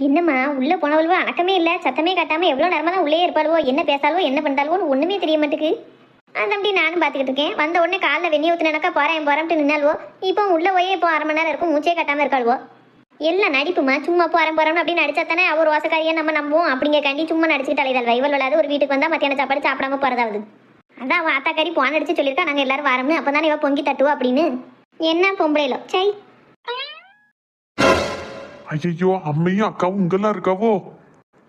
என்னம்மா உள்ள போனவளவோ அணக்கமே இல்லை சத்தமே காட்டாம எவ்வளோ நேரமா தான் உள்ளே இருப்பாளுவோ என்ன பேசாலோ என்ன பண்ணாலுவோன்னு ஒண்ணுமே தெரிய மாட்டேங்குது அந்த அப்படி நானும் பார்த்துக்கிட்டு இருக்கேன். வந்த உடனே காலில் வெந்நி ஊற்றுனாக்கா போறேன் போறேன்ட்டு நின்னாலுவோ இப்போ உள்ள போய் இப்போ அரை மணி நேரம் இருக்கும் மூச்சே கட்டாமல் இருக்காளுவோ. எல்லாம் நடிப்புமா சும்மா போறேன் போறோம்னு அப்படி நடிச்சா தானே அவர் ஓசக்காரியை நம்ம நம்புவோம். அப்படிங்க கண்டி சும்மா நடிச்சுக்கிட்டு அலைதல் வைவல் விளாது ஒரு வீட்டுக்கு வந்தால் மத்தியான சாப்பாடு சாப்பிடாம போறதாவது. அதான் அவன் ஆத்தாக்காரி போன் அடிச்சு சொல்லியிருக்கா நாங்கள் எல்லாரும் வரோம்னு. அப்போ தானே இவ பொங்கி தட்டுவோம் அப்படின்னு. என்ன பொம்பளையிலோ? சை. ஐயோ அம்மையும் அக்காவும் இங்கெல்லாம் இருக்காவோ?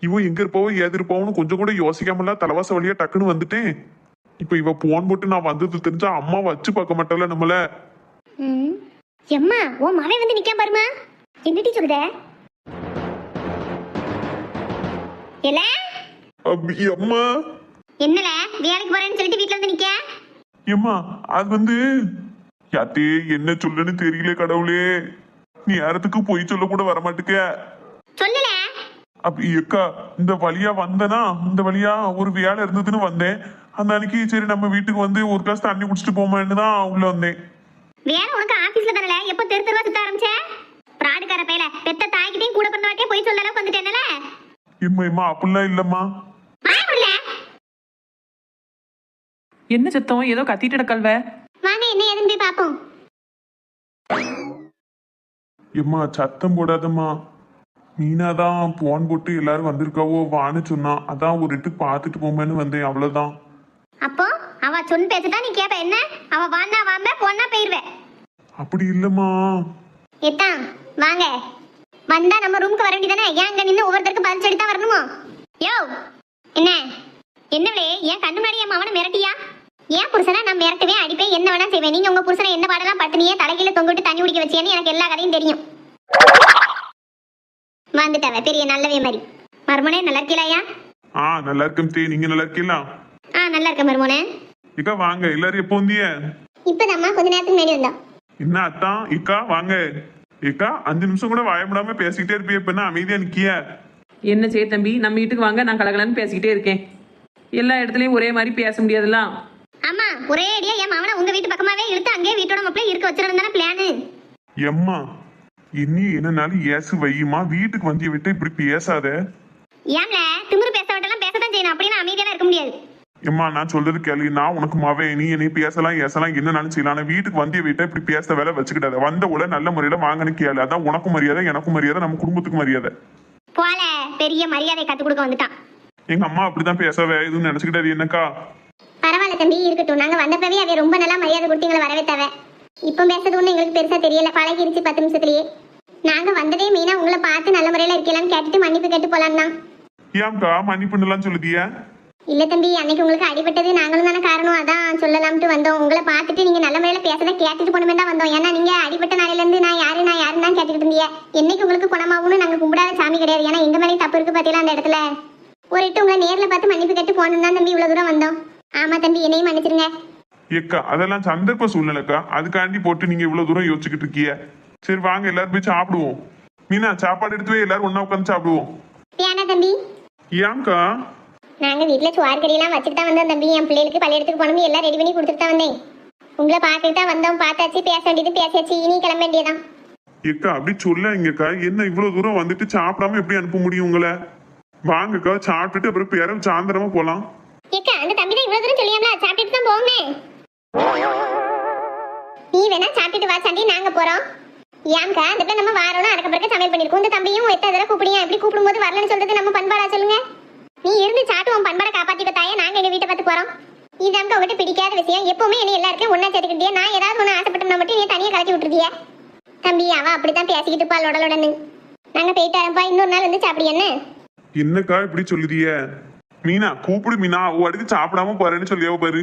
இவன் எங்க இருப்பாவோ ஏது இருப்பாவோன்னு கொஞ்சம் கூட யோசிக்காமல தலைவாச வழியா டக்குன்னு வந்துட்டேன். இப்ப இவ போன் போட்டு நான் வந்தது தெரிஞ்சா அம்மா வச்சு பார்க்க மாட்டால நம்மள? எம்மா உன் மகன் வந்து நிக்காம பாருமா. என்னடி சொல்லுத இல்ல அப்படி அம்மா. என்னல? வேலைக்கு போறேன்னு சொல்லிட்டு வீட்ல வந்து நிக்க? ஏம்மா அது வந்து யாத்தே என்ன சொல்லுன்னு தெரியல கடவுளே. நீ யாரத்துக்கு பொய் சொல்ல கூட வரமாட்டுக்க. சொல்லல அப்ப இந்த வழியா வந்தனா இந்த வழியா ஒரு வேலை இருந்ததுன்னு வந்தேன். அந்த அன்னைக்கு சரி நம்ம வீட்டுக்கு வந்து ஒரு கிளாஸ் தண்ணி குடிச்சிட்டு போமான்னு தான் உள்ள வந்தேன். வேலை உனக்கு ஆபீஸ்ல தானல? எப்போ தெரு தெருவா சுத்த ஆரம்பிச்ச? பிராடுக்கார பையல பெத்த தாய்கிட்டையும் கூட பிறந்த வாட்டியே போய் சொல்ல அளவுக்கு வந்துட்டேனல? இம்மா இம்மா அப்படிலாம் இல்லம்மா. என்ன சத்தம்? ஏதோ கத்திட்டு கிடக்கல்வ. வாங்க என்ன ஏதுன்னு போய் பாப்போம் எம்மா சத்தம் போடாதம்மா. மீனா தான் போன் போட்டு எல்லாரும் வந்திருக்காவோ வான்னு சொன்னா அதான் ஒரு இட்டு பார்த்துட்டு போமேன்னு வந்தேன் அவ்வளவுதான். அப்போ அவ சொன்ன பேச்சுதான் நீ கேப்ப என்ன? அவ வான்னா வாம்ப பொண்ணா போயிருவே. அப்படி இல்லம்மா. எத்தான் வாங்க. வந்தா நம்ம ரூமுக்கு வர வேண்டியதானே? ஏன் அங்க நின்று ஒவ்வொருத்தருக்கு பதில் சொல்லி தான் வரணுமோ? யோ என்ன? என்னவளே ஏன் கண்ணு முன்னாடி என் மவனை மிரட்டியா? ஏன் புருஷனை நான் மிரட்டுவேன் அடிப்பேன் என்ன வேணா செய்வேன். நீங்க உங்க புருஷனை என்ன பாடலாம் பட்டினியே தலைகீழ தொங்கிட்டு தண்ணி குடிக்க வச்சேன்னு எனக்கு எல்லா கதையும் தெரியும். வந்துட்டாவ பெரிய நல்லவே மாதிரி. மருமனே நல்லா இருக்கீங்களா ஆ நல்லா இருக்கும் தே நீங்க நல்லா இருக்கீங்களா ஆ நல்லா இருக்க மருமனே. இக்கா வாங்க எல்லாரும் எப்போ வந்தீங்க? இப்பதாம்மா கொஞ்ச நேரத்துக்கு முன்னாடி வந்தோம். என்ன அத்தான் இக்கா வாங்க. இக்கா அஞ்சு நிமிஷம் கூட வாயப்படாம பேசிக்கிட்டே இருப்பிய இப்ப என்ன அமைதியா நிக்கிய? என்ன செய்ய தம்பி நம்ம வீட்டுக்கு வாங்க நான் கலகலன்னு பேசிக்கிட்டே இருக்கேன். எல்லா இடத்துலயும் ஒரே மாதிரி பேச முடியாதுல்ல? ஆமா ஒரே அடியா என் மவனை உங்க வீட்டு பக்கமாவே இழுத்து அங்கேயே வீட்டோட மாப்பிள்ளை இருக்க வச்சிருந்தா தானே பிளானு எம்மா இனி என்னனாலும் ஏசு வையுமா? வீட்டுக்கு வந்திய விட்டு இப்படி பேசாத. ஏன்ல திமிரு பேச விட்டெல்லாம் பேசத்தான் செய்யணும். அப்படின்னு அமைதியெல்லாம் இருக்க முடியாது. எம்மா நான் சொல்றது கேள்வி நான் உனக்கு மவன் நீ என்னை பேசலாம் ஏசலாம் என்னனாலும் செய்யலாம். ஆனா வீட்டுக்கு வந்திய விட்ட இப்படி பேச வேலை வச்சுக்கிட்டாத வந்த உள்ள நல்ல முறையில வாங்கன்னு கேளு. அதான் உனக்கும் மரியாதை எனக்கும் மரியாதை நம்ம குடும்பத்துக்கு மரியாதை. போல பெரிய மரியாதை கத்து கொடுக்க வந்துட்டான். எங்க அம்மா அப்படிதான் பேசவே இதுன்னு நினைச்சுக்கிட்டாது என்னக்கா? தம்பி இருக்கட்டும். நாங்க வந்தப்பவே அவ ரொம்ப நல்லா மரியாதை கொடுத்து எங்களை வரவே தவ இப்போ பேசுறது ஒண்ணு எங்களுக்கு பெருசா தெரியல. பழகிருச்சு பத்து நிமிஷத்துலயே. நாங்க வந்ததே மீனா உங்களை பார்த்து நல்ல முறையில இருக்கலாம்னு கேட்டுட்டு மன்னிப்பு கேட்டு போலாம் தான் ஏன்க்கா மன்னிப்புலாம் சொல்லுதியா இல்ல தம்பி அன்னைக்கு உங்களுக்கு அடிபட்டது நாங்களும் தானே காரணம். அதான் சொல்லலாம்ட்டு வந்தோம். உங்களை பார்த்துட்டு நீங்க நல்ல முறையில பேசத கேட்டுட்டு போனமே தான் வந்தோம். ஏன்னா நீங்க அடிபட்ட நாளையில இருந்து நான் யாரு நான் யாருன்னு தான் கேட்டுக்கிட்டு இருந்தீங்க. என்னைக்கு உங்களுக்கு குணமாகும்னு நாங்க கும்பிடாத சாமி கிடையாது. ஏன்னா எங்க மேலேயும் தப்பு இருக்கு பாத்தீங்களா அந்த இடத்துல? ஒரு இட்டு உங்களை நேர்ல பார்த்து மன்னிப்பு கேட்டு போகணும் தான் தம்பி இவ்வளவு தூரம் வந்தோம். ஆமா தம்பி என்னையும் மன்னிச்சிருங்க. ஏக்கா அதெல்லாம் சந்தர்ப்ப சூழ்நிலைக்கா? அதுக்காண்டி போட்டு நீங்க இவ்வளவு தூரம் யோசிச்சுக்கிட்டு இருக்கீங்க. சரி வாங்க எல்லாரும் போய் சாப்பிடுவோம். மீனா சாப்பாடு எடுத்து போய் எல்லாரும் ஒண்ணா உட்காந்து சாப்பிடுவோம். ஏன்னா தம்பி? ஏன்க்கா நாங்க வீட்ல சுவார் கறியெல்லாம் வச்சுட்டு தான் வந்தோம் தம்பி. என் பிள்ளைகளுக்கு பள்ளியிடத்துக்கு போனோம் எல்லாம் ரெடி பண்ணி கொடுத்துட்டு தான் வந்தேன். உங்களை பார்த்துட்டு தான் வந்தோம். பார்த்தாச்சு பேச வேண்டியது பேசியாச்சு. இனி கிளம்ப வேண்டியதான் ஏக்கா அப்படி சொல்லாங்கக்கா என்ன இவ்வளவு தூரம் வந்துட்டு சாப்பிடாம எப்படி அனுப்ப முடியும் உங்களை? வாங்கக்கா சாப்பிட்டுட்டு அப்புறம் பிறகு சாயந்தரமா போலாம். ஏக்கா அந்த தம்பி தான் இவ்வளவு நீ வேணா சாப்பிட்டுட்டு வா சாண்டி நாங்க போறோம். ஏன்க்கா அந்த பிள்ளை நம்ம வாரோம் அதுக்கு பிறகு சமையல் பண்ணிருக்கோம். இந்த தம்பியும் எத்த தடவை கூப்பிடியா எப்படி கூப்பிடும்போது வரலன்னு சொல்றது நம்ம பண்பாடா சொல்லுங்க. நீ இருந்து சாப்பிட்டு உன் பண்பாடை காப்பாத்திக்க தாயே. நாங்க எங்க வீட்டை பார்த்து போறோம். இதாங்க உங்ககிட்ட பிடிக்காத விஷயம். எப்பவுமே என்ன எல்லாருக்கும் ஒண்ணா சேர்த்துக்கிட்டியா. நான் ஏதாவது ஒண்ணு ஆசைப்பட்டோம்னா மட்டும் நீ தனியா கலட்டி விட்டுருதிய தம்பி அவ அப்படித்தான் பேசிக்கிட்டு பால் உடலுடனு நாங்க போயிட்டு வரப்பா இன்னொரு நாள் வந்து சாப்பிடு என்ன? என்னக்கா இப்படி சொல்லுதிய? மீனா கூப்பிடு மீனா. அவ அடுத்து சாப்பிடாம போறேன்னு சொல்லியாவ பாரு.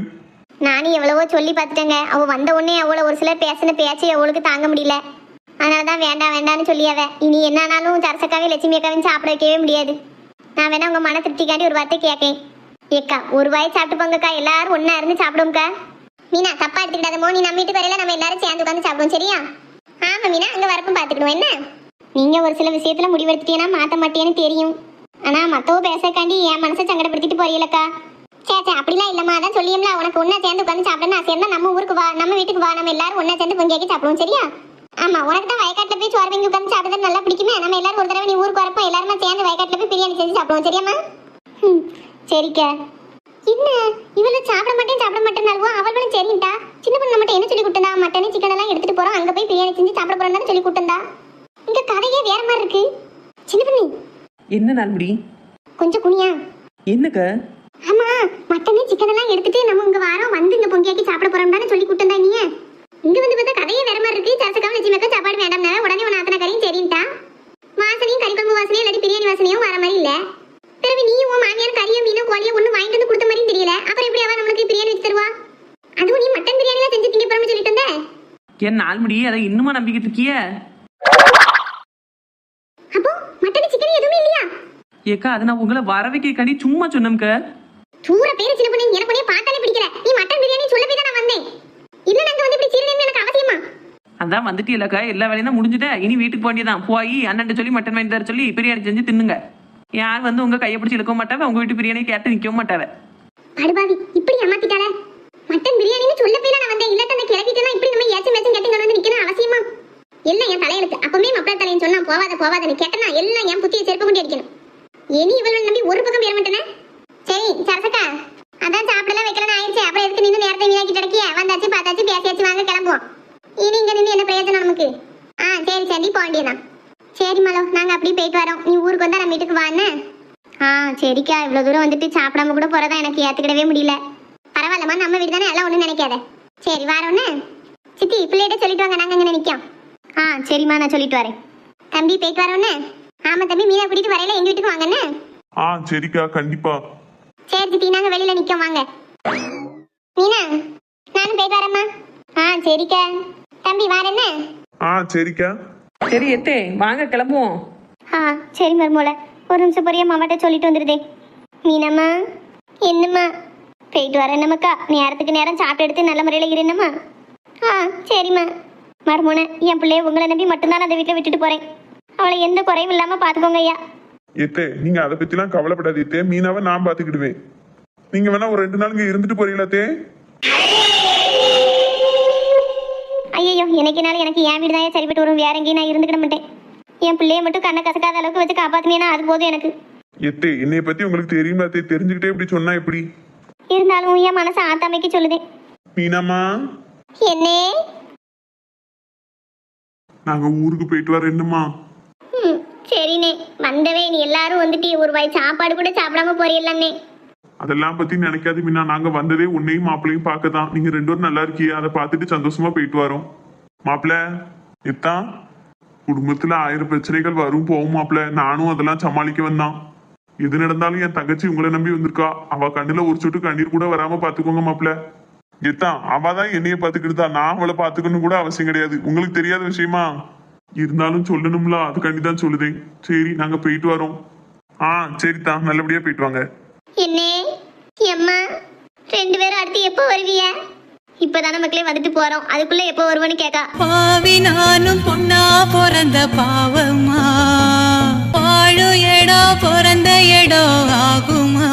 நானும் எவ்வளவோ சொல்லி பார்த்துட்டேங்க. அவ வந்த உடனே அவளை ஒரு சிலர் பேசின பேச்சு அவளுக்கு தாங்க முடியல. அதனால தான் வேண்டாம் வேண்டாம்னு சொல்லியாவ. இனி என்னானாலும் சரசக்காவே லட்சுமி அக்காவையும் சாப்பிட வைக்கவே முடியாது. நான் வேணா உங்க மன திருப்திக்காண்டி ஒரு வார்த்தை கேட்கேன் ஏக்கா ஒரு வாய் சாப்பிட்டு போங்கக்கா எல்லாரும் ஒண்ணா இருந்து சாப்பிடுவோம்க்கா. மீனா தப்பா எடுத்துக்கிட்டாதமோ நீ நம்ம வீட்டுக்கு வரையில நம்ம எல்லாரும் சேர்ந்து உட்காந்து சாப்பிடுவோம் சரியா? ஆமா மீனா அங்கே வரப்பும் பார்த்துக்கணும். என்ன? நீங்க ஒரு சில விஷயத்துல முடிவெடுத்துட்டீங்கன்னா மாத்த மாட்டேன்னு தெரியும். ஆனா மத்தவ பேசக்காண்டி என் மனசை சங்கடப்படுத்திட்டு போறீங்களக்கா. சே சே அப்படிலாம் இல்லம்மா. அதான் சொல்லியம்ல உனக்கு ஒண்ணா சேர்ந்து உட்காந்து சாப்பிடணும் ஆசை இருந்தா நம்ம ஊருக்கு வா நம்ம வீட்டுக்கு வா நம்ம எல்லாரும் ஒண்ணா சேர்ந்து பொங்கியாக்கி சாப்பிடுவோம் சரியா? ஆமா உனக்கு தான் வயக்காட்டுல போய் சோறு வாங்கி உட்காந்து சாப்பிடுறது நல்லா பிடிக்குமே? நம்ம எல்லாரும் ஒரு தடவை நீ ஊருக்கு வரப்போ எல்லாருமே சேர்ந்து வயக்காட்டுல போய் பிரியாணி செஞ்சு சாப்பிடுவோம் சரியாம்மா? ம் சரிக்கா. என்ன? இவள சாப்பிட மாட்டேன் சாப்பிட மாட்டேன்னாலும் அவளும் சரின்ட்டா? சின்ன பொண்ணு மட்டும் என்ன சொல்லி கொடுத்தா? மட்டன் சிக்கன் எல்லாம் எடுத்துட்டு போறோம் அங்க போய் பிரியாணி செஞ்சு சாப்பிட போறோம்னு சொல்லி கொடுத்தா இங்க கதையே வேற மாதிரி இருக்கு. சின்ன பொண்ணு. என்ன நாள்முடி கொஞ்சம் குனியா. என்னக்க? மட்டன் சிக்கன் எல்லாம் எடுத்துட்டு நம்ம இங்க வாரம். வந்து இங்க பொங்கியாக்கி சாப்பிட போறோம்னு சொல்லி கொடுத்தா நீ இங்க வந்து பார்த்தா கதையே வேற மாதிரி இருக்கு. சரசக்காவும் லட்சுமி அக்கா சாப்பாடு வேண்டாம் உடனே உன் ஆத்தன கறியும் சரின்ட்டா. வாசனையும் கறி குழம்பு வாசனையும் இல்லாட்டி பிரியாணி வாசனையும் வர மாதிரி இல்ல. பிறகு நீ உன் மாமியார் கறியும் மீனும் கோழியும் ஒண்ணு வாங்கிட்டு வந்து கொடுத்த மாதிரியும் தெரியல. அப்புறம் எப்படி அவ நம்மளுக்கு பிரியாணி வச்சு தருவா? அதுவும் நீ மட்டன் பிரியாணி எல்லாம் செஞ்சு திங்க போறோம்னு சொல்லிட்டு இருந்த என் நாள்முடி அதை இன்னுமா நம்பிக்கிட்டு இருக்கிய? அப்போ மட்டன் சிக்கன் எதுவுமே இல்லையா? ஏக்கா அதை நான் உங்களை வர வைக்கக்காண்டி சும்மா சொன்னோம்க்க. சூற பேரு சின்ன பொண்ணு எனக்கு உன்னைய பார்த்தாலே பிடிக்கல. நீ மட்டன் பிரியாணி சொல்ல போய் தான் நான் வந்தேன். இல்ல நாங்க வந்து இப்படி சீரணியம் எனக்கு அவசியமா? அதான் வந்துட்டு இல்லக்கா எல்லா வேலையும் தான் முடிஞ்சுட்டேன். இனி வீட்டுக்கு போண்டியதான் போய் அண்ணன் சொல்லி மட்டன் வாங்கி தர சொல்லி பிரியாணி செஞ்சு தின்னுங்க. யார் வந்து உங்க கையை பிடிச்சி இழுக்க மாட்டாவ உங்க வீட்டு பிரியாணி கேட்டு நிக்கவும் மாட்டாவ? படுபாவி இப்படி ஏமாத்திட்டாள? மட்டன் பிரியாணின்னு சொல்ல போய் நான் வந்தேன். இல்லாட்ட அந்த எல்லாம் இப்படி நம்ம ஏச்சும் மேச்சும் கேட்டு வந்து நிக்கணும் அவசியமா? எல்லாம் என் தலையெழுத்து. அப்பவே மப்பள தலையன் சொன்னா போவாத போவாதன்னு. கேட்டனா எல்லாம் என் புத்திய செருப்பு கொண்டு அடிக்கணும். இனி இவளை நம்பி ஒரு பக்கம் பேர மாட்டேனே சரி சரசக்கா அதான் சாப்பிடலாம் வைக்கலாம் ஆயிடுச்சு அப்புறம் எதுக்கு நின்று நேரத்தை வீணாக்கி கிடக்கிய வந்தாச்சு பார்த்தாச்சு பேசியாச்சு வாங்க கிளம்புவோம் இனி இங்க நின்று என்ன பிரயோஜனம் நமக்கு ஆ சரி சரி போக வேண்டியதான் சரி மலோ நாங்க அப்படியே போயிட்டு வரோம் நீ ஊருக்கு வந்தா நம்ம வீட்டுக்கு வான்னு ஆ சரிக்கா வந்துட்டு சாப்பிடாம கூட போறதா எனக்கு ஏத்துக்கிடவே முடியல. பரவாயில்லம்மா நம்ம வீடு தானே எல்லாம் ஒண்ணும் நினைக்காத. சரி வரோன்னு சித்தி பிள்ளைகிட்ட சொல்லிட்டு வாங்க நாங்க அங்க நிக்கோம் ஆ சரிம்மா நான் சொல்லிட்டு வரேன். தம்பி போயிட்டு வரோன்னு ஆமா தம்பி மீனா கூட்டிட்டு வரையில எங்க வீட்டுக்கு வாங்கன்னு ஆ சரிக்கா கண்டிப்பா. சரி சித்தி நாங்க வெளியில நிக்கோம் வாங்க. மீனா நானும் போயிட்டு வரேம்மா. ஆ சரிக்கா. தம்பி வரேன்னு ஆ சரிக்கா. சரி எத்தே வாங்க கிளம்புவோம். ஆ சரி மருமோல ஒரு நிமிஷம் பொரிய மாமாட்ட சொல்லிட்டு வந்துடுதே மீனம்மா? என்னம்மா? போயிட்டு வரேன் நமக்கா. நேரத்துக்கு நேரம் சாப்பிட்டு எடுத்து நல்ல முறையில் இருந்தம்மா ஆ சரிம்மா. மருமோன என் பிள்ளைய உங்களை நம்பி மட்டும்தான் அந்த வீட்டில் விட்டுட்டு போகிறேன் அவளை எந்த குறையும் இல்லாமல் பார்த்துக்கோங்க ஐயா. ஏத்தே நீங்க அதை பத்திலாம் கவலைப்படாதீத்தே மீனாவை நான் பாத்துக்கிடுவேன். நீங்க வேணா ஒரு ரெண்டு நாள் இங்க இருந்துட்டு போறீங்களா தே ஐயோ எனக்குனாலும் எனக்கு என் வீடு தான் சரிப்பட்டு வரும். வேற எங்கேயும் நான் இருந்துக்கிட மாட்டேன். என் பிள்ளைய மட்டும் கண்ணை கசக்காத அளவுக்கு வச்சு காப்பாற்றினேன்னா அது போதும் எனக்கு. எத்தே என்னைய பத்தி உங்களுக்கு தெரியுமா தே தெரிஞ்சுக்கிட்டே இப்படி சொன்னா எப்படி? இருந்தாலும் என் மனசை ஆத்தாமைக்கு சொல்லுதேன் மீனாமா என்னே? நாங்க ஊருக்கு போயிட்டு வரேன்னுமா ம், சரிண்ணே. வந்தவே நீ எல்லாரும் வந்துட்டு ஒரு வாய் சாப்பாடு கூட சாப்பிடாம போறீங்களே அதெல்லாம் பத்தி நினைக்காது மீனா. நாங்க வந்ததே உன்னையும் மாப்பிளையும் பார்க்க தான் நீங்க ரெண்டு பேரும் நல்லா இருக்கியே. அதை பார்த்துட்டு சந்தோஷமா போயிட்டு வரோம். மாப்பிள்ள எத்தான் குடும்பத்துல ஆயிரம் பிரச்சனைகள் வரும். போகும் மாப்பிள்ள. நானும் அதெல்லாம் சமாளிக்க வந்தான். எது நடந்தாலும் என் தங்கச்சி உங்களை நம்பி வந்திருக்கா? அவ கண்ணுல ஒரு சொட்டு கண்ணீர் கூட வராம பாத்துக்கோங்க மாப்பிள்ள. எத்தான் அவ தான் என்னைய பாத்துக்கிட்டு தான் நான் அவளை பாத்துக்கணும் கூட அவசியம் கிடையாது. உங்களுக்கு தெரியாத விஷயமா? இருந்தாலும் சொல்லணும்ல. அதுக்காண்டி தான் சொல்லுதேன். சரி நாங்க போயிட்டு வரோம். ஆ சரிதான் நல்லபடியா போயிட்டு வாங்க. என்னே எம்மா ரெண்டு பேரும் அடுத்து எப்போ வருவிய இப்பதானே மக்களே வந்துட்டு போறோம். அதுக்குள்ள எப்போ வருவோன்னு கேக்கா. பாவி நானும் பொண்ணா பிறந்த பாவமா வாழும் இடம் பிறந்த இடம் ஆகுமா?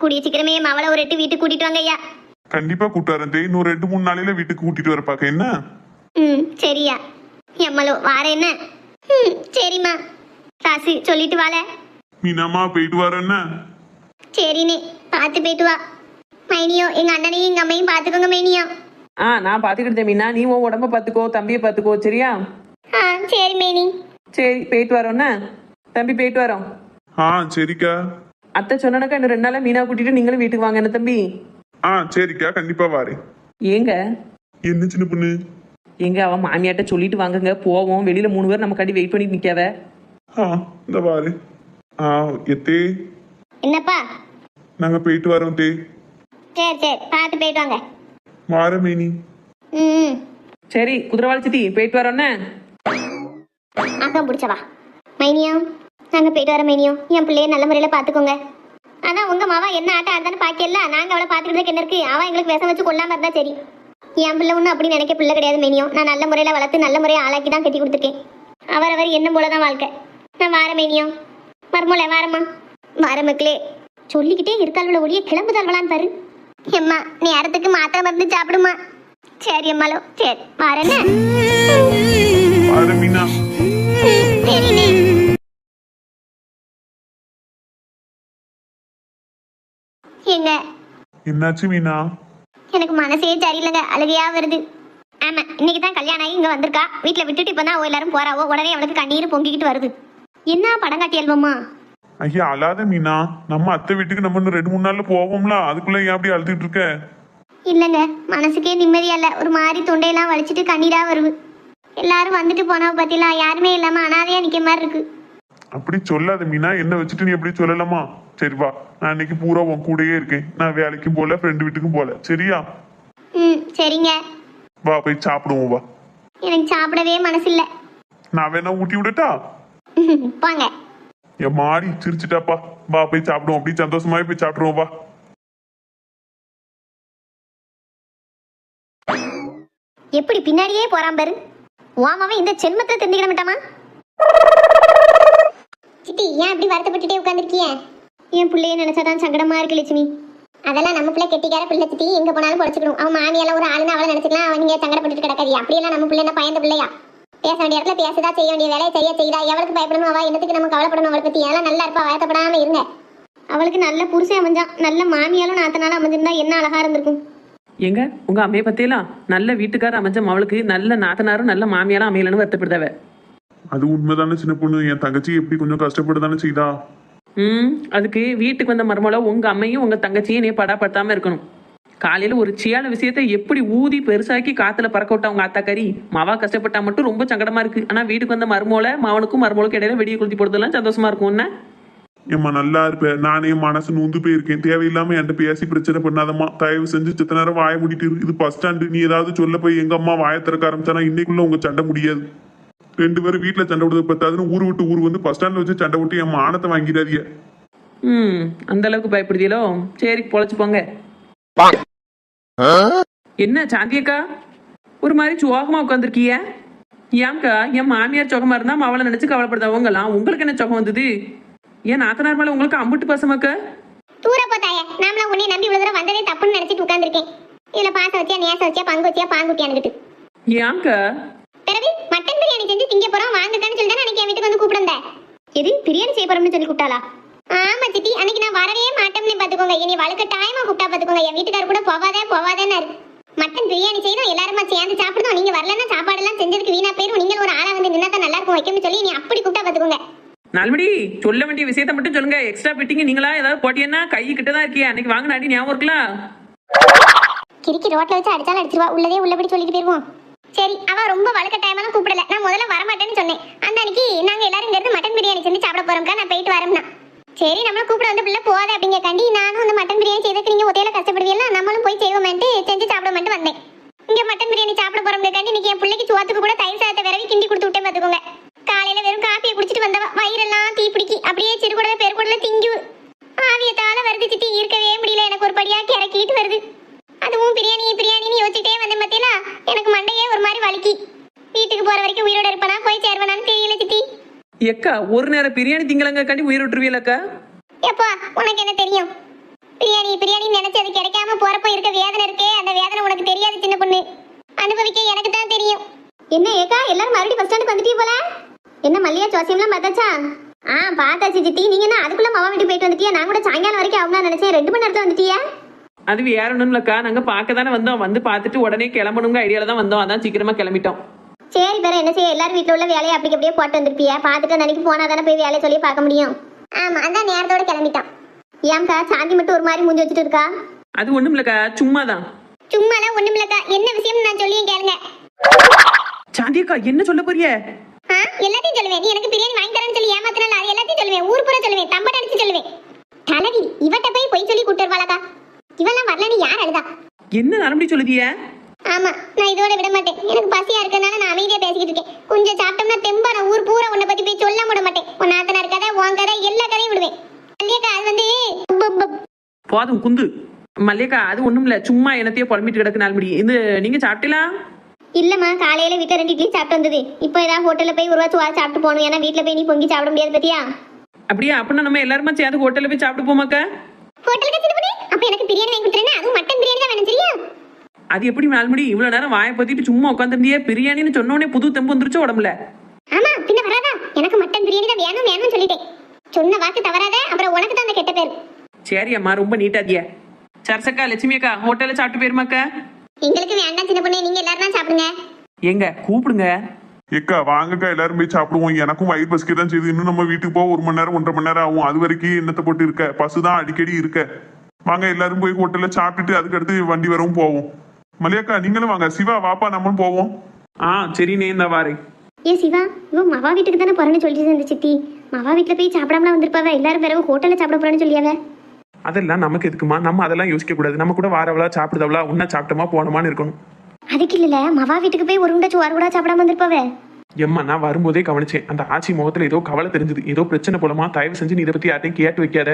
கூடிய சீக்கிரமே அவளை ஒரு எட்டு வீட்டுக்கு கூட்டிட்டு வாங்க ஐயா. கண்டிப்பா கூட்டாரன் தே இன்னும் ரெண்டு மூணு நாளையில வீட்டுக்கு கூட்டிட்டு வர பாக்க என்ன? ம் சரியா எம்மளோ வார என்ன? ம் சரிம்மா. ராசி சொல்லிட்டு வாழ மீனாமா போயிட்டு வர என்ன? சரிண்ணே பார்த்து போயிட்டு வா. மைனியோ எங்க அண்ணனையும் எங்க அம்மையும் பார்த்துக்கோங்க மைனியோ. ஆ நான் பாத்துக்கிட்டேன் மீனா. நீ உன் உடம்ப பாத்துக்கோ தம்பியை பாத்துக்கோ சரியா? ஆ சரி மைனி. சரி போயிட்டு வரோண்ணே தம்பி போயிட்டு வரோம். ஆ சரிக்கா. அத்தை சொன்னனக்கா இன்னும் ரெண்டு நாளா மீனா கூட்டிட்டு நீங்களும் வீட்டுக்கு வாங்க என்ன தம்பி? ஆ சரிக்கா கண்டிப்பா வாரேன். ஏங்க? என்ன சின்ன பொண்ணு? எங்க அவன் மாமியாட்ட சொல்லிட்டு வாங்குங்க போவோம். வெளியில மூணு பேர் நமக்காண்டி வெயிட் பண்ணிட்டு நிக்காத. ஆ இந்த வாரு ஆ எத்தே. என்னப்பா? நாங்க போயிட்டு வரோம் தே. சரி சரி பார்த்து போயிட்டு வாங்க. வார மேனி ம். சரி குதிரவாளி சித்தி போயிட்டு வரோண்ணே அதான் பிடிச்சவா மைனியோ நாங்கள் போயிட்டு வர மைனியோ என் பிள்ளைய நல்ல முறையில் பார்த்துக்கோங்க அதான் உங்க மாவா என்ன ஆட்டம் ஆடுதான்னு பார்க்கல நாங்கள் அவளை பார்த்துக்கிறதுக்கு என்ன இருக்கு? அவன் எங்களுக்கு விஷம் வச்சு கொள்ளாம இருந்தா சரி. என் பிள்ளை ஒன்றும் அப்படி நினைக்க பிள்ளை கிடையாது மைனியோ. நான் நல்ல முறையில் வளர்த்து நல்ல முறையை ஆளாக்கி தான் கட்டி கொடுத்துருக்கேன். அவர் என்ன போல தான் வாழ்க்கை. நான் வார மைனியோ. மர்மோல வாரம்மா. வார மக்களே. சொல்லிக்கிட்டே இருக்காள்வள ஒளிய கிளம்பு தள்வலான்னு பாரு. எம்மா நேரத்துக்கு மாத்திரை மருந்து சாப்பிடுமா. சரி அம்மாலோ. சரி வாரேன்னு என்னாச்சு மீனா? எனக்கு மனசே சரியில்லைங்க. அழுகையா வருது. ஆமா இன்னைக்கு தான் கல்யாணம் ஆகி இங்க வந்திருக்கா. வீட்ல விட்டுட்டு இப்போ தான் எல்லாரும் போறாவோ? உடனே அவளுக்கு கண்ணீர் பொங்கிக்கிட்டு வருது. என்ன படம் காட்டி அல்வமா ஐயா அழாத மீனா. நம்ம அத்தை வீட்டுக்கு நம்ம இன்னும் ரெண்டு மூணு நாள்ல போவோம்ல. அதுக்குள்ள ஏன் அப்படி அழுதுட்டு இருக்க? இல்லைங்க மனசுக்கே நிம்மதியா இல்ல. ஒரு மாதிரி தொண்டையெல்லாம் வலிச்சிட்டு கண்ணீரா வருது. எல்லாரும் வந்துட்டு போனவ பத்திலாம் யாருமே இல்லாம அனாதையா நிக்க மாதிரி இருக்கு. அப்படி சொல்லாத மீனா என்ன வச்சுட்டு நீ எப்படி சொல்லலாமா? சரி வா நான் இன்னைக்கு பூரா உன் கூடயே இருக்கேன். நான் வேலைக்கும் போல ஃப்ரெண்டு வீட்டுக்கும் போல. சரியா? ம் சரிங்க. வா போய் சாப்பிடுவோம் வா. எனக்கு சாப்பிடவே மனசு இல்ல நான் வேணா ஊட்டி விடட்டா? போங்க என் மாடி சிரிச்சிட்டாப்பா. வா போய் சாப்பிடுவோம். அப்படி சந்தோஷமாவே போய் சாப்பிடுவோம் வா. எப்படி பின்னாடியே போறான் பாரு. ஓமாவே இந்த செல்மத்தை தெரிஞ்சுக்கிட மாட்டாமா ஏன் அப்படி வருத்தப்பட்டுட்டே உட்காந்துருக்கிய என் பிள்ளைய நினைச்சாதான் சங்கடமா இருக்கு லட்சுமி. அதெல்லாம் நம்ம பிள்ளை கெட்டிக்கார பிள்ளை சித்தி எங்க போனாலும் பொழைச்சிக்கணும். அவன் மாமியெல்லாம் ஒரு ஆளுன்னு அவளை நினைச்சுக்கலாம். அவன் நீங்க சங்கடப்பட்டு கிடக்காது. அப்படியெல்லாம் நம்ம பிள்ளை என்ன பயந்த பிள்ளையா? பேச வேண்டிய இடத்துல பேசுதா செய்ய வேண்டிய வேலையை சரியா செய்தா எவளுக்கு பயப்படணும்? அவ என்னத்துக்கு நம்ம கவலைப்படணும் அவளை பத்தி? எல்லாம் நல்லா இருப்பா வருத்தப்படாம இருங்க. அவளுக்கு நல்ல புருஷன் அமைஞ்சான். நல்ல மாமியாலும் நாத்தனாலும் அமைஞ்சிருந்தா என்ன அழகா இருந்திருக்கும்? எங்க? உங்க அம்மையை பத்தியெல்லாம் நல்ல வீட்டுக்கார அமைஞ்ச அவளுக்கு நல்ல நாத்தனாரும் நல்ல மாமியாரும் அமையலன்னு வருத்தப்படுதாவ. அது உண்மைதானே சின்ன பொண்ணு? என் தங்கச்சி எப்படி கொஞ்சம் கஷ்டப்பட்டுதானே செய்தா? ம் அதுக்கு வீட்டுக்கு வந்த மருமலை உங்க அம்மையும் உங்க தங்கச்சியும் நீ படாப்படுத்தாம இருக்கணும். காலையில ஒரு சியால விஷயத்தை எப்படி ஊதி பெருசாக்கி காத்துல பறக்க விட்டா உங்க அத்தாக்காரி? மாவா கஷ்டப்பட்டா மட்டும் ரொம்ப சங்கடமா இருக்கு. ஆனா வீட்டுக்கு வந்த மருமோல மாவனுக்கும் மருமலுக்கும் இடையில வெடியை கொளுத்தி போடுறதெல்லாம் சந்தோஷமா இருக்கும் என்ன? ஏம்மா நல்லா இருப்ப. நானே மனசு நொந்து போயிருக்கேன். தேவையில்லாம என்கிட்ட பேசி பிரச்சனை பண்ணாதம்மா. தயவு செஞ்சு சித்த நேரம் வாய மூடிட்டு. இது பஸ் ஸ்டாண்டு நீ ஏதாவது சொல்ல போய் எங்க அம்மா வாய திறக்க ஆரம்பிச்சானா இன்னைக்குள்ள உங்க சண்டை முடியாது. ரெண்டு பேரும் வீட்டுல சண்டை விடுறது பத்தாதுன்னு ஊர் விட்டு ஊர் வந்து பஸ் ஸ்டாண்ட்ல வச்சு சண்டை விட்டு என் மானத்தை வாங்கிடாதீங்க. ம் அந்த அளவுக்கு பயப்படுதியலோ சரி பொழைச்சு போங்க. என்ன சாந்தியக்கா? ஒரு மாதிரி சுவாகமா உட்காந்துருக்கிய ஏன்க்கா என் மாமியார் சுகமா இருந்தா அவளை நினைச்சு கவலைப்படுதவங்கலாம் உங்களுக்கு என்ன சுகம் வந்தது? ஏன் நாத்தனார் மேல உங்களுக்கு அம்புட்டு பசமாக்கா தூர போத்தாய நாமளா உன்னை நம்பி இவ்வளவு தூரம் வந்ததே தப்புன்னு நினைச்சிட்டு உட்கார்ந்திருக்கேன். இதுல பாச வச்சியா நேச வச்சியா பங்கு வச்சியா பாங்குட்டியான்னுகிட்டு ஏன்க்கா பிறகு மட்டன் பிரியாணி செஞ்சு திங்க போறோம் வாங்கக்கான்னு சொல்லி தான் அன்னைக்கு என் வீட்டுக்கு வந்து கூப்பிடுந்த எது? பிரியாணி செய்ய போறோம்னு சொல்லி கூப்பிட்டாளா? ஆமா சித்தி அன்னைக்கு நான் வரவே மாட்டோம்னு பாத்துக்கோங்க. என்னை வழுக்க டைமா கூப்பிட்டா பாத்துக்கோங்க. என் வீட்டுக்காரர் கூட போவாதே போவாதேன்னு மட்டன் பிரியாணி செய்தோம் எல்லாருமா சேர்ந்து சாப்பிடுதோம் நீங்க வரலன்னா சாப்பாடு எல்லாம் செஞ்சதுக்கு வீணா போயிரும். நீங்க ஒரு ஆளா வந்து நின்னா தான் நல்லா இருக்கும் வைக்கணும்னு சொல்லி நீ அப்படி கூப்பிட்டா பாத்துக்கோங்க. நாலுமடி சொல்ல வேண்டிய விஷயத்த மட்டும் சொல்லுங்க. எக்ஸ்ட்ரா பிட்டிங்க நீங்களா ஏதாவது போட்டியன்னா கை கிட்ட தான் இருக்கியா? அன்னைக்கு வாங்கின அடி ஞாபகம் இருக்கலாம் கிறுக்கி ரோட்ல வச்சு அடிச்சாலும் அடிச்சிருவா. உள்ளதே உள்ளபடி சொல்லிட்டு போயிருவோம். சரி அவ ரொம்ப வழுக்க டைமெல்லாம் கூப்பிடல. நான் முதல்ல வர மாட்டேன்னு சொன்னேன். அந்த அன்னைக்கு நாங்க எல்லாரும் இங்க இருந்து மட்டன் பிரியாணி செஞ்சு சாப்பிட போறோம்க்கா நான் போயிட்டு வரேன்னா. சரி நம்மள கூப்பிட வந்து பிள்ளை போகாத அப்படிங்க கண்டி நானும் அந்த மட்டன் பிரியாணி செய்ததுக்கு நீங்க ஒத்தையில கஷ்டப்படுவீங்களா? நம்மளும் போய் செய்வோமேன்ட்டு செஞ்சு சாப்பிடுவோம்ட்டு வந்தேன். இங்க மட்டன் பிரியாணி சாப்பிட போறோம்ங்க கண்டி இன்னைக்கு என் பிள்ளைக்கு சுவாத்துக்கு கூட தயிர் சாதத்தை விரவி கிண்டி கொடுத்து விட்டேன் பாத்துக்கோங்க காலையில வெறும் காப்பியை குடிச்சிட்டு வந்தவ வயிறெல்லாம் தீ பிடிக்கி அப்படியே சிறுகுடல பெருகுடல திங்கு ஆவியத்தால வருது சித்தி இருக்கவே முடியல எனக்கு ஒரு படியா கிறக்கிட்டு வருது அதுவும் பிரியாணி பிரியாணின்னு யோசிச்சுட்டே வந்தேன் பார்த்தீங்களா எனக்கு மண்டையே ஒரு மாதிரி வலிக்கி வீட்டுக்கு போற வரைக்கும் உயிரோட இருப்பனா போய் சேருவனான்னு தெரியல சித்தி எக்கா ஒரு நேரம் பிரியாணி திங்களங்க கண்டி உயிர் விட்டுருவீங்களக்கா எப்பா உனக்கு என்ன தெரியும்? பிரியாணி பிரியாணி நினைச்சு அது கிடைக்காம போறப்ப இருக்க வேதனை இருக்கே அந்த வேதனை உனக்கு தெரியாது சின்ன பொண்ணு. அனுபவிக்க எனக்கு தான் தெரியும். என்ன ஏக்கா எல்லாரும் மறுபடியும் பஸ் ஸ்டாண்டுக்கு வந்துட்டீ போல? என்ன மல்லியா ஜோசியம்லாம் பார்த்தாச்சா? ஆ பார்த்தாச்சு சித்தி. நீங்க என்ன அதுக்குள்ள மாமா வீட்டுக்கு போயிட்டு வந்துட்டியா? நான் கூட சாயங்காலம் வரைக்கும் அவங்க நினைச்சேன். ரெண்டு மணி நேரத்துல வந்துட்டியா? அது வேற ஒன்றும் இல்லக்கா. நாங்க பார்க்க தானே வந்தோம். வந்து பார்த்துட்டு உடனே கிளம்பணுங்க ஐடியால தான் வந்தோம். அதான் சீக்கிரமா கிளம்பிட்டோம். சரி வேற என்ன செய்ய? எல்லாரும் வீட்ல உள்ள வேலையை அப்படி அப்படியே போட்டு வந்திருப்பியா. பார்த்துட்டு அந்த அன்னைக்கு போனா தானே போய் வேலையை சொல்லி பார்க்க முடியும். ஆமா அதான் நேரத்தோட கிளம்பிட்டான். ஏம்க்கா சாந்தி மட்டும் ஒரு மாதிரி மூஞ்சி வச்சுட்டு இருக்கா? அது ஒண்ணும் இல்லக்கா சும்மா தான் சும்மாலாம் ஒண்ணுமில்லக்கா என்ன விஷயம் நான் சொல்லியும் கேளுங்க. சாந்தியக்கா என்ன சொல்ல போறிய? ஆ எல்லாத்தையும் சொல்லுவேன். நீ எனக்கு பிரியாணி வாங்கி தரேன்னு சொல்லி ஏமாத்தினால அது எல்லாத்தையும் சொல்லுவேன். ஊர் பூரா சொல்லுவேன். தம்பட்ட அடிச்சு சொல்லுவேன். தலைவி இவட்ட போய் பொய் சொல்லி கூட்டு வருவாளக்கா. இவெல்லாம் வரலன்னு யார் அழுதா? என்ன நரம்படி சொல்லுதிய ஆமா நான் இதோட விட மாட்டேன். எனக்கு பசியா இருக்கனால நான் அமைதியா பேசிக்கிட்டு இருக்கேன். கொஞ்சம் சாப்பிட்டோம்னா தெம்பா நான் ஊர் பூரா உன்னை பத்தி போய் சொல்ல விட மாட்டேன். உன் நாத்தனார் கதை உன் கதை எல்லா கதையும் விடுவேன். அல்லையக்கா அது வந்து போதும் குந்து. மல்லியக்கா அது ஒண்ணும் இல்ல. சும்மா என்னத்தையோ புலம்பிட்டு கிடக்கு நாள் முடி. இது நீங்க சாப்பிட்டீங்களா? இல்லம்மா காலையில வீட்டுல ரெண்டு இட்லி சாப்பிட்டு வந்தது. இப்போ ஏதாவது ஹோட்டல்ல போய் ஒரு வாச்சு சாப்பிட்டு போகணும். ஏன்னா வீட்டுல போய் நீ பொங்கி சாப்பிட முடியாது பத்தியா? அப்படியே? அப்படின்னா நம்ம எல்லாருமா சேர்ந்து ஹோட்டல்ல போய் சாப்பிட்டு போமாக்கா ஹோட்டலுக்கு அப்ப எனக்கு பிரியாணி வாங்கி கொடுத்துறேன்னா அதுவும் மட்டன் பிரியாணி தான் வேணும் சரியா? அது எப்படி நாள் முடி? இவ்வளவு நேரம் வாயை பத்திட்டு சும்மா உட்காந்துருந்தியே பிரியாணின்னு சொன்ன உடனே புது தெம்பு வந்துருச்சு உடம்புல? ஆமா பின்ன வராதா? எனக்கு மட்டன் பிரியாணி தான் வேணும் வேணும்னு சொல்லிட்டேன். சொன்ன வாக்கு தவறாத அப்புறம் உனக்கு தான் அந்த கெட்ட பேர். சரி அம்மா ரொம்ப நீட்டாதிய சரசக்கா லட்சுமி அக்கா ஹோட்டல்ல சாப்பிட்டு போயிருமாக்கா எங்களுக்கு வேண்டாம் சின்ன பொண்ணு. நீங்க எல்லாரும் தான் சாப்பிடுங்க. எங்க கூப்பிடுங்க. எக்கா வாங்கக்கா எல்லாரும் போய் சாப்பிடுவோம். எனக்கும் வயிறு பசிக்க தான் செய்யுது. இன்னும் நம்ம வீட்டுக்கு போக ஒரு மணி நேரம் ஒன்றரை மணி நேரம் ஆகும். அது வரைக்கும் என்னத்தை போட்டு இருக்க? பசு தான் அடிக்கடி இருக்க. வாங்க எல்லாரும் போய் ஹோட்டல்ல சாப்பிட்டுட்டு அதுக்கடுத்து வண்டி வரவும் போவோம். மலியாக்கா நீங்களும் வாங்க. சிவா வாப்பா நம்மளும் போவோம். ஆ சரிண்ணே இந்த வாரேன் ஏ சிவா? இவன் மவா வீட்டுக்கு தானே போறேன்னு சொல்லிட்டு இருந்த சித்தி. மவா வீட்டுல போய் சாப்பிடாமலாம் வந்திருப்பாவ? எல்லாரும் பிறகு ஹோட்டல்ல சாப்பிட போறேன்னு சொல்லியாவ? அதெல்லாம் நமக்கு எதுக்குமா? நம்ம அதெல்லாம் யோசிக்க கூடாது. நம்ம கூட வாரவளா சாப்பிடுதவளா உன்ன சாப்பிட்டோமா போனோமான்னு இருக்கணும். அதுக்கு இல்லல மவா வீட்டுக்கு போய் ஒரு உண்டை சோறு கூட சாப்பிடாம வந்திருப்பாவ? எம்மா நான் வரும்போதே கவனிச்சேன். அந்த ஆச்சி முகத்துல ஏதோ கவலை தெரிஞ்சது. ஏதோ பிரச்சனை போலமா? தயவு செஞ்சு நீ இதை பத்தி யார்ட்டையும் கேட்டு வைக்காத.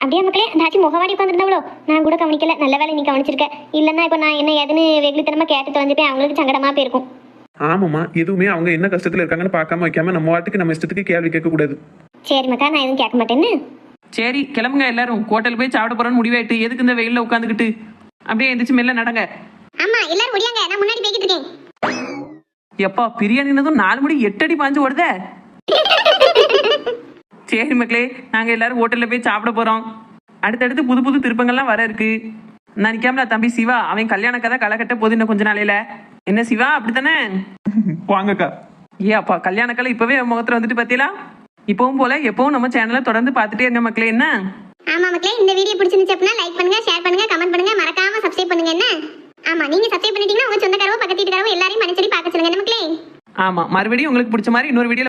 அப்படியே மக்களே அந்த ஆச்சி முகவாடி உட்காந்துருந்தாவளோ நான் கூட கவனிக்கல. நல்ல வேலை நீ கவனிச்சிருக்க. இல்லன்னா இப்ப நான் என்ன ஏதுன்னு வெகுளித்தனமா கேட்டு தொலைஞ்சிட்டேன் அவங்களுக்கு சங்கடமா போயிருக்கும். ஆமாம்மா எதுவுமே அவங்க என்ன கஷ்டத்துல இருக்காங்கன்னு பார்க்காம வைக்காம நம்ம வாட்டுக்கு நம்ம இஷ்டத்துக்கு கேள்வி கேட்க கூடாது. சரி மக்கா நான் எதுவும் கேட்க மாட்டேன்னு. சரி கிளம்புங்க எல்லாரும். ஹோட்டல் போய் சாப்பிட போறோம்னு முடிவாயிட்டு எதுக்கு இந்த வெயில்ல உட்காந்துக்கிட்டு அப்படியே எந்திரிச்சு மெல்ல நடங்க. ஆமா எல்லாரும் ஒடியாங்க நான் முன்னாடி போய்கிட்டு இருக்கேன். எப்பா பிரியாணினதும் நாலு மணி எட்டு அடி பாஞ்சு ஓடுதே? சரி மக்களே நாங்க எல்லாரும் ஹோட்டல்ல போய் சாப்பிட போறோம். அடுத்தடுத்து புது புது திருப்பங்கள்லாம் வர இருக்கு. நான் நிக்காமல தம்பி சிவா அவன் கல்யாண கதை களை கட்ட போகுது இன்னும் கொஞ்ச நாளையில. என்ன சிவா அப்படித்தானே? வாங்கக்கா. ஏ அப்பா கல்யாண கலை இப்பவே முகத்துல வந்துட்டு பாத்தீங்களா? இப்பவும் போல எப்பவும் நம்ம சேனலை தொடர்ந்து பார்த்துட்டே இருங்க மக்களே என்ன? ஆமா மக்களே இந்த வீடியோ பிடிச்சிருந்துச்சு அப்படின்னா லைக் பண்ணுங்க ஷேர் பண்ணுங்க கமெண்ட் பண்ணுங்க மறக்காம சப்ஸ்கிரைப் பண்ணுங்க என்ன? ஆமா நீங்க சப்ஸ்கிரைப் பண்ணிட்டீங்கன்னா உங்க சொந்தக்காரவோ பக்கத்து வீட்டுக்காரவோ எல்லாரையும் மனுஷரி பார்க்க சொல்லுங்க என்ன மக்களே ஆமா மறுபடியும் உங்களுக்கு பிடிச்ச மாதிரி இன்னொரு வீடியோ